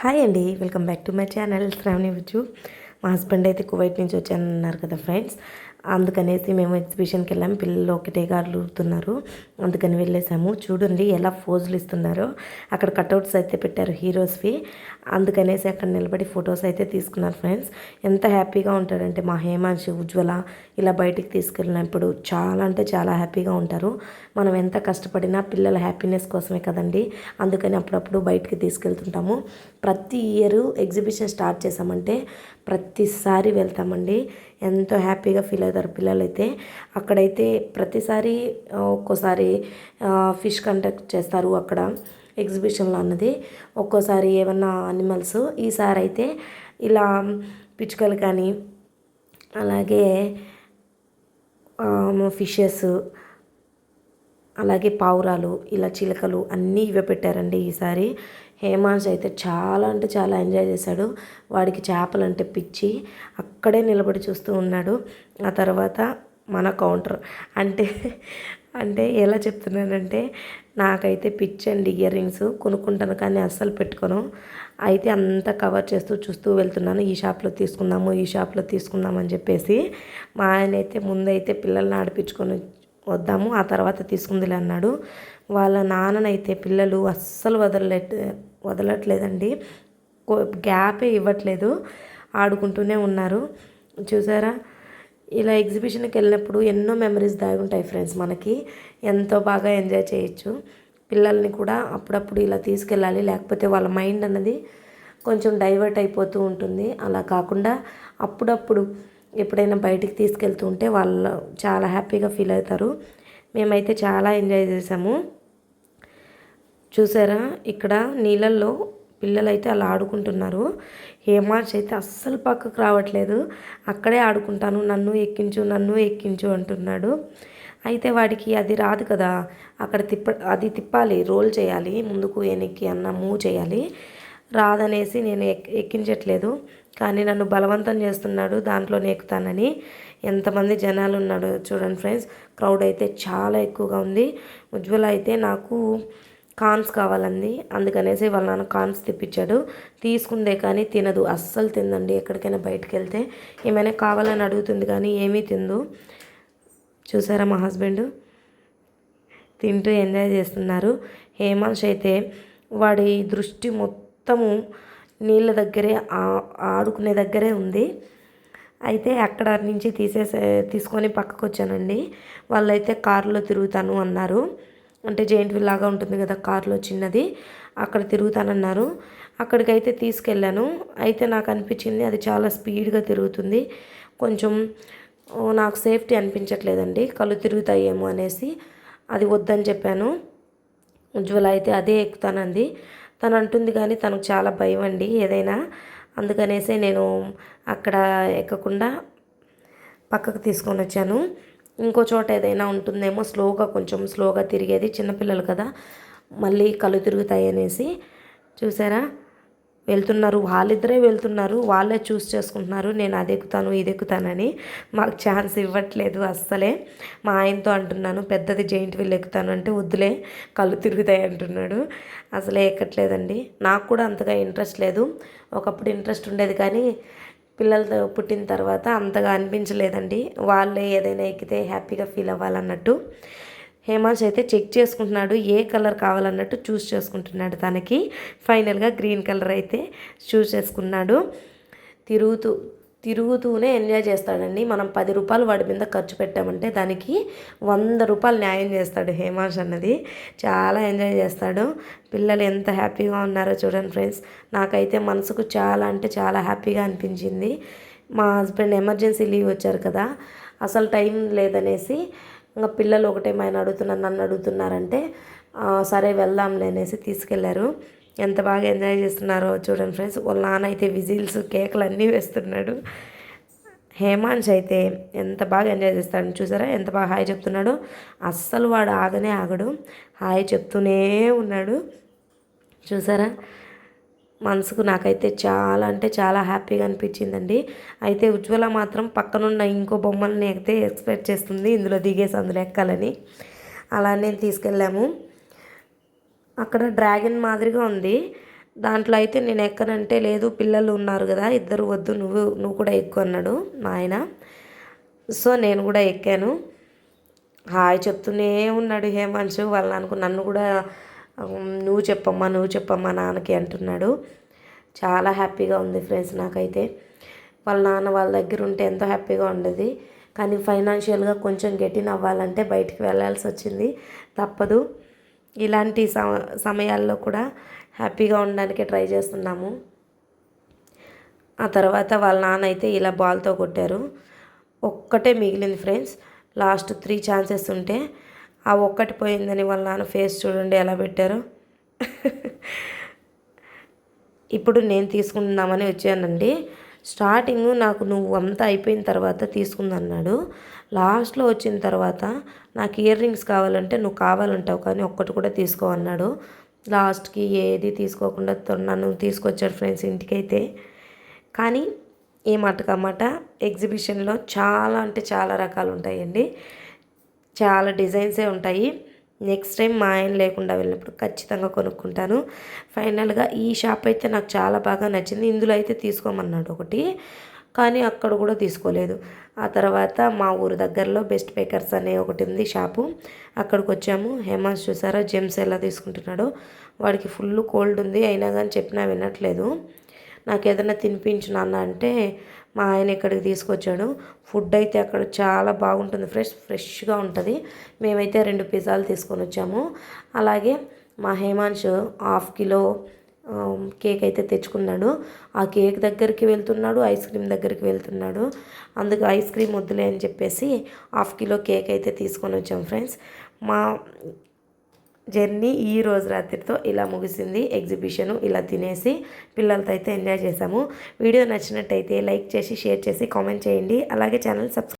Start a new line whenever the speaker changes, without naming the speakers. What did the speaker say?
Hi అండి welcome back to my channel. Shravani వచ్చు మా హస్బెండ్ అయితే కువైట్ నుంచి వచ్చానన్నారు కదా ఫ్రెండ్స్. అందుకనేసి మేము ఎగ్జిబిషన్కి వెళ్ళాము పిల్లలు ఒకటే గారు ఊరుతున్నారు అందుకని వెళ్ళేసాము. చూడండి ఎలా ఫోజులు ఇస్తున్నారో. అక్కడ కట్అవుట్స్ అయితే పెట్టారు హీరోస్వి. అందుకనేసి అక్కడ నిలబడి ఫొటోస్ అయితే తీసుకున్నారు ఫ్రెండ్స్. ఎంత హ్యాపీగా ఉంటారంటే మా హేమాంశ్ ఉజ్వల ఇలా బయటికి తీసుకెళ్ళినప్పుడు చాలా అంటే చాలా హ్యాపీగా ఉంటారు. మనం ఎంత కష్టపడినా పిల్లల హ్యాపీనెస్ కోసమే కదండి. అందుకని అప్పుడప్పుడు బయటికి తీసుకెళ్తుంటాము. ప్రతి ఇయర్ ఎగ్జిబిషన్ స్టార్ట్ చేసామంటే ప్రతిసారి వెళ్తామండి. ఎంతో హ్యాపీగా ఫీల్ అవుతారు పిల్లలైతే. అక్కడైతే ప్రతిసారి ఒక్కోసారి ఫిష్ కండక్ట్ చేస్తారు అక్కడ ఎగ్జిబిషన్లో అన్నది. ఒక్కోసారి ఏమన్నా అనిమల్స్ ఈసారి అయితే ఇలా పిచ్చుకలు కానీ అలాగే ఫిషెస్ అలాగే పావురాలు ఇలా చిలకలు అన్నీ ఇవే పెట్టారండి ఈసారి. హేమాన్స్ అయితే చాలా అంటే చాలా ఎంజాయ్ చేశాడు. వాడికి చేపలు అంటే పిచ్చి. అక్కడే నిలబడి చూస్తూ ఉన్నాడు. ఆ తర్వాత మన కౌంటర్. అంటే అంటే ఎలా చెప్తున్నానంటే నాకైతే పిచ్చి అండ్ ఇయర్ రింగ్స్ కొనుక్కుంటాను కానీ అస్సలు పెట్టుకోను. అయితే అంతా కవర్ చేస్తూ చూస్తూ వెళ్తున్నాను. ఈ షాప్లో తీసుకుందాము ఈ షాప్లో తీసుకుందాము అని చెప్పేసి మా ఆయన అయితే ముందైతే పిల్లల్ని ఆడిపించుకొని వద్దాము ఆ తర్వాత తీసుకుందిలే అన్నాడు. వాళ్ళ నాన్ననైతే పిల్లలు అస్సలు వదలలేట్ వదలట్లేదండి. గ్యాపే ఇవ్వట్లేదు. ఆడుకుంటూనే ఉన్నారు. చూసారా? ఇలా ఎగ్జిబిషన్కి వెళ్ళినప్పుడు ఎన్నో మెమరీస్ దాగి ఉంటాయి ఫ్రెండ్స్ మనకి. ఎంతో బాగా ఎంజాయ్ చేయొచ్చు. పిల్లల్ని కూడా అప్పుడప్పుడు ఇలా తీసుకెళ్ళాలి. లేకపోతే వాళ్ళ మైండ్ అన్నది కొంచెం డైవర్ట్ అయిపోతూ ఉంటుంది. అలా కాకుండా అప్పుడప్పుడు ఎప్పుడైనా బయటికి తీసుకెళ్తూ ఉంటే వాళ్ళు చాలా హ్యాపీగా ఫీల్ అవుతారు. మేమైతే చాలా ఎంజాయ్ చేసాము. చూసారా? ఇక్కడ నీళ్ళల్లో పిల్లలైతే అలా ఆడుకుంటున్నారు. హేమార్చ్ అయితే అస్సలు పక్కకు రావట్లేదు. అక్కడే ఆడుకుంటాను నన్ను ఎక్కించు నన్ను ఎక్కించు అంటున్నాడు. అయితే వాడికి అది రాదు కదా. అక్కడ తిప్ప అది తిప్పాలి రోల్ చేయాలి ముందుకు వెనక్కి అన్న మూవ్ చేయాలి. రాదనేసి నేను ఎక్ ఎక్కించట్లేదు. కానీ నన్ను బలవంతం చేస్తున్నాడు దాంట్లోనే ఎక్కుతానని. ఎంతమంది జనాలు ఉన్నాడు చూడండి ఫ్రెండ్స్. క్రౌడ్ అయితే చాలా ఎక్కువగా ఉంది. ఉజ్వల అయితే నాకు కాన్స్ కావాలండి అందుకనేసి వాళ్ళ నాన్న కాన్స్ తెప్పించాడు. తీసుకుందే కానీ తినదు. అస్సలు తిందండి ఎక్కడికైనా బయటకు వెళ్తే ఏమైనా కావాలని అడుగుతుంది కానీ ఏమీ తిందు చూసారా మా హస్బెండ్? తింటూ ఎంజాయ్ చేస్తున్నారు. హేమాంష్ అయితే వాడి దృష్టి మొత్తము నీళ్ళ దగ్గరే ఆడుకునే దగ్గరే ఉంది. అయితే అక్కడ నుంచి తీసేసే తీసుకొని పక్కకు వచ్చానండి వాళ్ళైతే కారులో తిరుగుతాను అన్నారు. అంటే జెయింట్ వీల్ లాగా ఉంటుంది కదా కారులో చిన్నది అక్కడ తిరుగుతానన్నారు. అక్కడికైతే తీసుకెళ్ళాను. అయితే నాకు అనిపించింది అది చాలా స్పీడ్గా తిరుగుతుంది. కొంచెం నాకు సేఫ్టీ అనిపించట్లేదండి. కళ్ళు తిరుగుతాయేమో అనేసి అది వద్దని చెప్పాను. ఉజ్వల అయితే అదే ఎక్కుతానంది. తను అంటుంది కానీ తనకు చాలా భయం అండి ఏదైనా. అందుకనేసి నేను అక్కడ ఎక్కకుండా పక్కకు తీసుకొని వచ్చాను. ఇంకో చోట ఏదైనా ఉంటుందేమో స్లోగా కొంచెం స్లోగా తిరిగేది చిన్నపిల్లలు కదా మళ్ళీ కళ్ళు తిరుగుతాయి అనేసి. చూసారా? వెళ్తున్నారు వాళ్ళిద్దరే వెళ్తున్నారు వాళ్ళే చూస్ చేసుకుంటున్నారు నేను అది ఎక్కుతాను ఇది ఎక్కుతానని. మాకు ఛాన్స్ ఇవ్వట్లేదు అస్సలే. మా ఆయనతో అంటున్నాను పెద్దది జైంట్ వీల్ ఎక్కుతాను అంటే వద్దులే కళ్ళు తిరుగుతాయి అంటున్నాడు. అసలే ఎక్కట్లేదండి. నాకు కూడా అంతగా ఇంట్రెస్ట్ లేదు. ఒకప్పుడు ఇంట్రెస్ట్ ఉండేది కానీ పిల్లలతో పుట్టిన తర్వాత అంతగా అనిపించలేదండి. వాళ్ళే ఏదైనా ఎక్కితే హ్యాపీగా ఫీల్ అవ్వాలన్నట్టు. హేమాంష్ అయితే చెక్ చేసుకుంటున్నాడు ఏ కలర్ కావాలన్నట్టు చూస్ చేసుకుంటున్నాడు తనకి. ఫైనల్గా గ్రీన్ కలర్ అయితే చూస్ చేసుకున్నాడు. తిరుగుతూ తిరుగుతూనే ఎంజాయ్ చేస్తాడండి. మనం పది రూపాయలు వాడి మీద ఖర్చు పెట్టామంటే దానికి వంద రూపాయలు న్యాయం చేస్తాడు హేమాంశ్ అన్నది. చాలా ఎంజాయ్ చేస్తాడు. పిల్లలు ఎంత హ్యాపీగా ఉన్నారో చూడండి ఫ్రెండ్స్ నాకైతే మనసుకు చాలా అంటే చాలా హ్యాపీగా అనిపించింది. మా హస్బెండ్ ఎమర్జెన్సీ లీవ్ వచ్చారు కదా. అసలు టైం లేదనేసి ఇంకా పిల్లలు ఒకటేమైనా అడుగుతున్నారు నన్ను అడుగుతున్నారంటే సరే వెళ్దాంలే అనేసి తీసుకెళ్ళారు. ఎంత బాగా ఎంజాయ్ చేస్తున్నారో చూడండి ఫ్రెండ్స్. వాళ్ళ నాన్న అయితే విజిల్స్ కేకులు అన్నీ వేస్తున్నాడు. హేమాంశ్ అయితే ఎంత బాగా ఎంజాయ్ చేస్తాడు చూసారా? ఎంత బాగా హాయ్ చెప్తున్నాడు. అస్సలు వాడు ఆగనే ఆగడు. హాయ్ చెప్తూనే ఉన్నాడు. చూసారా? మనసుకు నాకైతే చాలా అంటే చాలా హ్యాపీగా అనిపించిందండి. అయితే ఉజ్వల మాత్రం పక్కనున్న ఇంకో బొమ్మల్ని అయితే ఎక్స్పెక్ట్ చేస్తుంది. ఇందులో దిగేసి అందులో ఎక్కాలని. అలానే తీసుకెళ్ళాము. అక్కడ డ్రాగన్ మాదిరిగా ఉంది. దాంట్లో అయితే నేను ఎక్కనంటే లేదు పిల్లలు ఉన్నారు కదా ఇద్దరు వద్దు నువ్వు నువ్వు కూడా ఎక్కువ అన్నాడు మా ఆయన సో నేను కూడా ఎక్కాను. హాయ్ చెప్తూనే ఉన్నాడు హేమాంశు. వాళ్ళ నాన్నకు నన్ను కూడా నువ్వు చెప్పమ్మా నువ్వు చెప్పమ్మా నాన్నకి అంటున్నాడు. చాలా హ్యాపీగా ఉంది ఫ్రెండ్స్ నాకైతే. వాళ్ళ నాన్న వాళ్ళ దగ్గర ఉంటే ఎంతో హ్యాపీగా ఉండేది. కానీ ఫైనాన్షియల్గా కొంచెం గెటిన్ అవ్వాలంటే బయటికి వెళ్ళాల్సి వచ్చింది. తప్పదు. ఇలాంటి సమ సమయాల్లో కూడా హ్యాపీగా ఉండడానికి ట్రై చేస్తున్నాము. ఆ తర్వాత వాళ్ళ నాన్న అయితే ఇలా బాల్తో కొట్టారు. ఒక్కటే మిగిలింది ఫ్రెండ్స్. లాస్ట్ త్రీ ఛాన్సెస్ ఉంటే ఆ ఒక్కటి పోయిందని వాళ్ళ నాన్న ఫేస్ చూడండి ఎలా పెట్టారు. ఇప్పుడు నేను తీసుకుందామని వచ్చానండి. స్టార్టింగ్ నాకు నువ్వు అంతా అయిపోయిన తర్వాత తీసుకుందన్నాడు. లాస్ట్లో వచ్చిన తర్వాత నాకు ఇయర్ రింగ్స్ కావాలంటే నువ్వు కావాలంటావు కానీ ఒక్కటి కూడా తీసుకో అన్నాడు. లాస్ట్కి ఏది తీసుకోకుండా నన్ను తీసుకొచ్చాడు ఫ్రెండ్స్ ఇంటికైతే. కానీ ఏ మటకమాట ఎగ్జిబిషన్లో చాలా అంటే చాలా రకాలు ఉంటాయండి. చాలా డిజైన్సే ఉంటాయి. నెక్స్ట్ టైం మా ఆయన లేకుండా వెళ్ళినప్పుడు ఖచ్చితంగా కొనుక్కుంటాను. ఫైనల్గా ఈ షాప్ అయితే నాకు చాలా బాగా నచ్చింది. ఇందులో అయితే తీసుకోమన్నాడు ఒకటి. కానీ అక్కడ కూడా తీసుకోలేదు. ఆ తర్వాత మా ఊరు దగ్గరలో బెస్ట్ బేకర్స్ అనే ఒకటి ఉంది షాపు అక్కడికి వచ్చాము. హేమాస్ చూసారా? జెమ్స్ ఎలా తీసుకుంటున్నాడు. వాడికి ఫుల్ కోల్డ్ ఉంది. అయినా కానీ చెప్పినా వినట్లేదు. నాకు ఏదైనా తినిపించు నాన్న అంటే మా ఆయన ఇక్కడికి తీసుకొచ్చాడు. ఫుడ్ అయితే అక్కడ చాలా బాగుంటుంది ఫ్రెష్ ఫ్రెష్గా ఉంటుంది. మేమైతే రెండు పిజ్జాలు తీసుకొని వచ్చాము. అలాగే మా హేమాంష్ హాఫ్ కిలో కేక్ అయితే తెచ్చుకున్నాడు. ఆ కేక్ దగ్గరికి వెళ్తున్నాడు ఐస్ క్రీమ్ దగ్గరికి వెళ్తున్నాడు. అందుకు ఐస్ క్రీమ్ వద్దులే అని చెప్పేసి హాఫ్ కిలో కేక్ అయితే తీసుకొని వచ్చాం ఫ్రెండ్స్. మా జర్నీ ఈ రోజు రాత్రితో ఇలా ముగిసింది. ఎగ్జిబిషను ఇలా తినేసి పిల్లలతో అయితే ఎంజాయ్ చేసాము వీడియో నచ్చినట్టయితే లైక్ చేసి షేర్ చేసి కామెంట్ చేయండి. అలాగే ఛానల్ సబ్స్క్రైబ్